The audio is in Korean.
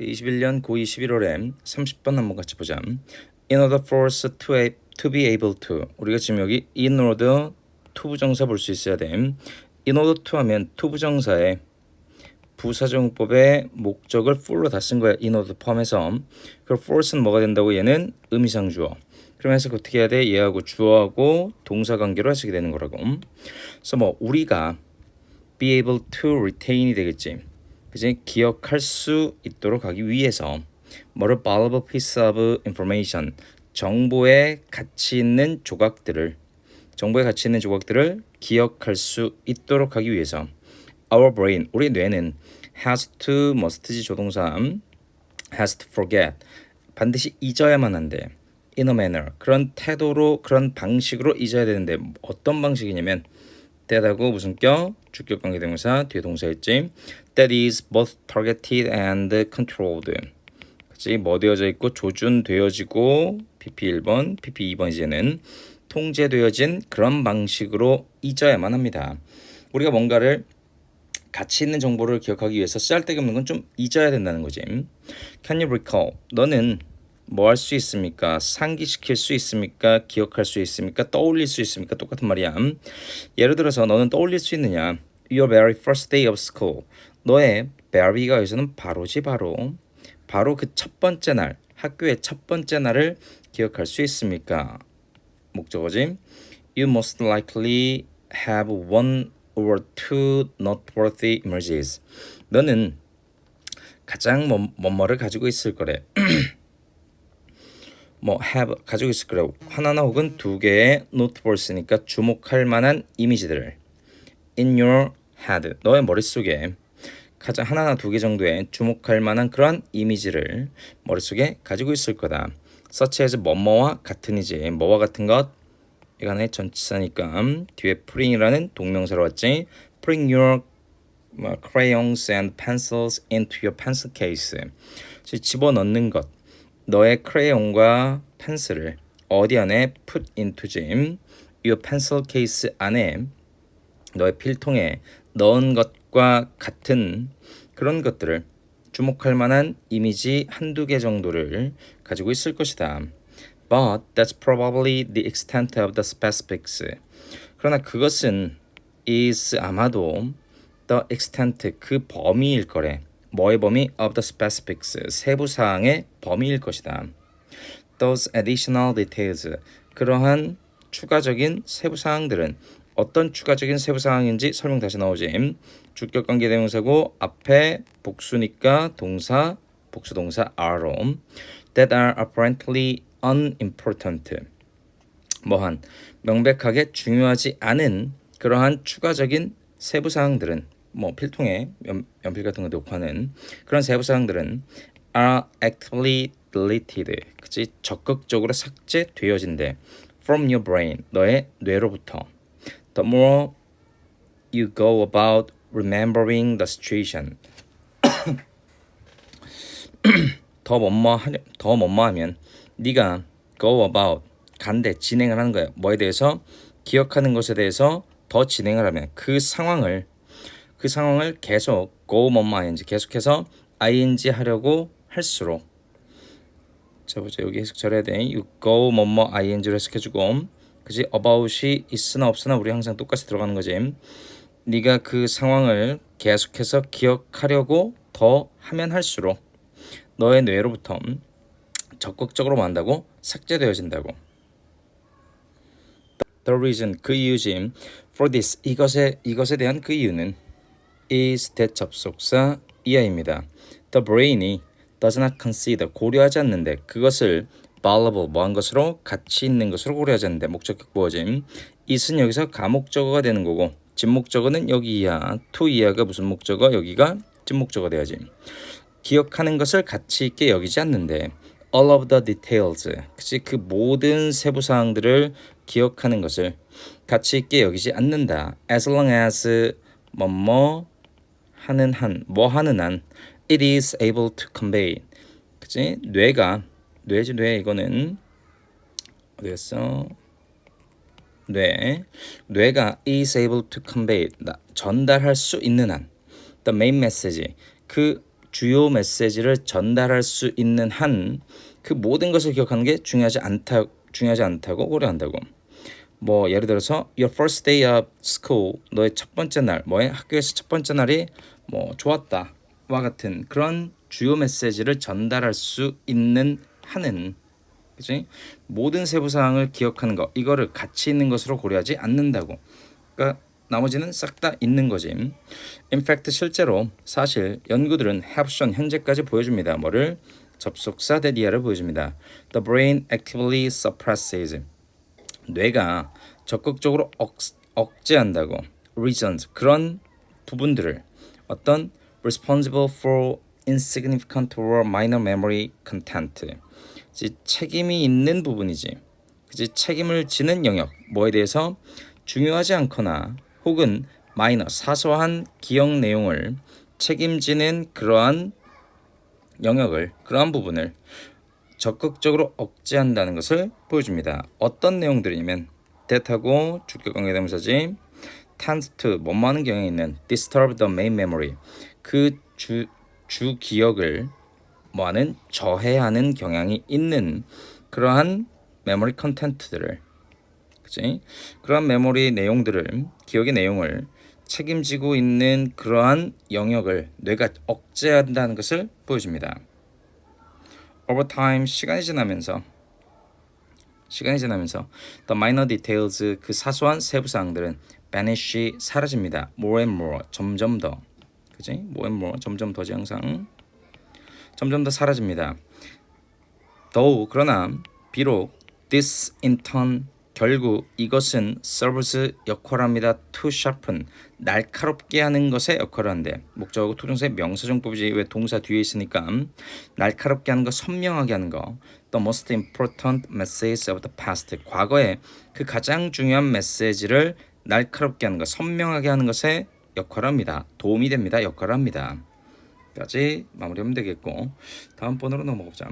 그 21년 고2 11월에 30번 한번 같이 보자. In order for us to, a- to be able to 우리가 지금 여기 in order to 부정사 볼 수 있어야 돼. in order to 하면 to 부정사에 부사정법의 목적을 for로 다 쓴 거야. in order 포함해서. 그럼 for는 뭐가 된다고 얘는 의미상 주어. 그러면서 어떻게 해야 돼? 얘하고 주어하고 동사 관계로 해석이 되는 거라고. 그래서 뭐 우리가 be able to retain이 되겠지. 그지? 기억할 수 있도록 하기 위해서 뭐를 valuable piece of information 정보의 가치 있는 조각들을 정보의 가치 있는 조각들을 기억할 수 있도록 하기 위해서 our brain 우리 뇌는 has to must지 조동사 has to forget 반드시 잊어야만 한대 in a manner 그런 태도로 그런 방식으로 잊어야 되는데 어떤 방식이냐면 that하고 무슨 껴 주격 관계 대명사 뒤에 동사였지 that is both targeted and controlled 그치 뭐 되어져 있고 조준되어지고 PP 1번 PP 2번 이제는 통제되어진 그런 방식으로 잊어야만 합니다 우리가 뭔가를 가치 있는 정보를 기억하기 위해서 쓸데기 없는 건 좀 잊어야 된다는 거지. Can you recall? 너는 뭐 할 수 있습니까? 상기시킬 수 있습니까? 기억할 수 있습니까? 떠올릴 수 있습니까? 똑같은 말이야. 예를 들어서 너는 떠올릴 수 있느냐? Your very first day of school. 너의 very가 여기서는 바로지 바로. 바로 그 첫 번째 날, 학교의 첫 번째 날을 기억할 수 있습니까? 목적어지. You most likely have one or two noteworthy images. 너는 가장 뭐, 뭐뭐를 가지고 있을 거래. 뭐 have 가지고 있을 거래. 하나나 혹은 두 개의 noteworthy니까 주목할 만한 이미지들을 in your head. 너의 머릿속에 가장 하나나 두 개 정도의 주목할 만한 그런 이미지를 머릿속에 가지고 있을 거다. such as 뭐뭐와 같은이지. 뭐와 같은 것 이간의 전치사니까 뒤에 putting이라는 동명사로 왔지. Putting your 뭐, crayons and pencils into your pencil case. 즉, 집어넣는 것. 너의 크레용과 펜슬을 어디 안에 put into지. your pencil case 안에 너의 필통에 넣은 것과 같은 그런 것들을 주목할 만한 이미지 한두 개 정도를 가지고 있을 것이다. But that's probably the extent of the specifics. 그러나 그것은 is 아마도 the extent 그 범위일 거래. 뭐의 범위? of the specifics 세부 사항의 범위일 것이다. Those additional details 그러한 추가적인 세부 사항들은 어떤 추가적인 세부 사항인지 설명 다시 나오지. 주격 관계 대명사고 앞에 복수니까 동사 복수 동사 are로 that are apparently unimportant 뭐한 명백하게 중요하지 않은 그러한 추가적인 세부 사항들은 뭐 필통에 연, 연필 같은 거 놓고 하는 그런 세부 사항들은 are actively deleted. 그치? 적극적으로 삭제되어진대. From your brain. 너의 뇌로부터. The more you go about remembering the situation. 더 뭐뭐 하려 더 뭐뭐 하면 네가 go about 간대 진행을 하는 거야. 뭐에 대해서? 기억하는 것에 대해서 더 진행을 하면 그 상황을 그 상황을 계속 go 뭐뭐 ing 계속해서 ing 하려고 할수록 자 보자 여기 해석 잘해야 돼. you go 뭐뭐 ing로 해석해주고 그지 about이 있으나 없으나 우리 항상 똑같이 들어가는 거지. 네가 그 상황을 계속해서 기억하려고 더 하면 할수록 너의 뇌로부터 적극적으로 만다고 삭제되어진다고. The reason 그 이유지 for this 이것에 이것에 대한 그 이유는 is that 접속사 이하입니다. The brain이 does not consider 고려하지 않는데 그것을 valuable 뭐한 것으로 가치 있는 것으로 고려하지 않는데 목적격 보어짐. is은 여기서 가목적어가 되는 거고 진목적어는 여기 이하 to 이하가 무슨 목적어? 여기가 진목적어 돼야지. 기억하는 것을 가치 있게 여기지 않는데 all of the details 그치 그 모든 세부 사항들을 기억하는 것을 가치 있게 여기지 않는다. as long as 뭐뭐 하는 한 뭐 하는 한 it is able to convey. 그치? 뇌가 뇌지 뇌 이거는 어디였어? 뇌. 뇌가 is able to convey. 나- 전달할 수 있는 한. The main message. 그 주요 메시지를 전달할 수 있는 한 그 모든 것을 기억하는 게 중요하지 않다 중요하지 않다고 고려한다고. 뭐 예를 들어서 your first day of school 너의 첫 번째 날 뭐의 학교에서 첫 번째 날이 뭐 좋았다와 같은 그런 주요 메시지를 전달할 수 있는 한은 그지 모든 세부 사항을 기억하는 거 이거를 가치 있는 것으로 고려하지 않는다고. 그러니까 나머지는 싹 다 있는 거지. Fact 실제로 사실 연구들은 shown 현재까지 보여줍니다. 뭐를? 접속사 대리아를 보여줍니다. The brain actively suppresses. 뇌가 적극적으로 억, 억제한다고. reasons 그런 부분들을 어떤 responsible for insignificant or minor memory content 즉 책임이 있는 부분이지 그지 책임을 지는 영역 뭐에 대해서 중요하지 않거나 혹은 마이너 사소한 기억 내용을 책임지는 그러한 영역을 그러한 부분을 적극적으로 억제한다는 것을 보여줍니다. 어떤 내용들이냐면 대타고 주격 관계 대명사지 tends to 뭐뭐하는 경향이 있는 disturb the main memory 그주주 기억을 뭐하는 저해하는 경향이 있는 그러한 메모리 컨텐츠들을 그지 그러한 메모리 내용들을 기억의 내용을 책임지고 있는 그러한 영역을 뇌가 억제한다는 것을 보여줍니다. over time 시간이 지나면서 시간이 지나면서 the minor details 그 사소한 세부 사항들은 vanish 사라집니다. more and more 점점 더 그지 more and more 점점 더지 항상 점점 더 사라집니다. 더욱 그러나 비록 this in turn 결국 이것은 serves 역할합니다. to sharpen 날카롭게 하는 것에 역할을 한대. 목적하고 투정사의 명사정법이지 왜 동사 뒤에 있으니까 날카롭게 하는 거, 선명하게 하는 거. The most important message of the past. 과거에 그 가장 중요한 메시지를 날카롭게 하는 것, 선명하게 하는 것에 역할을 합니다. 도움이 됩니다. 역할을 합니다. 까지 마무리하면 되겠고 다음 번으로 넘어가자.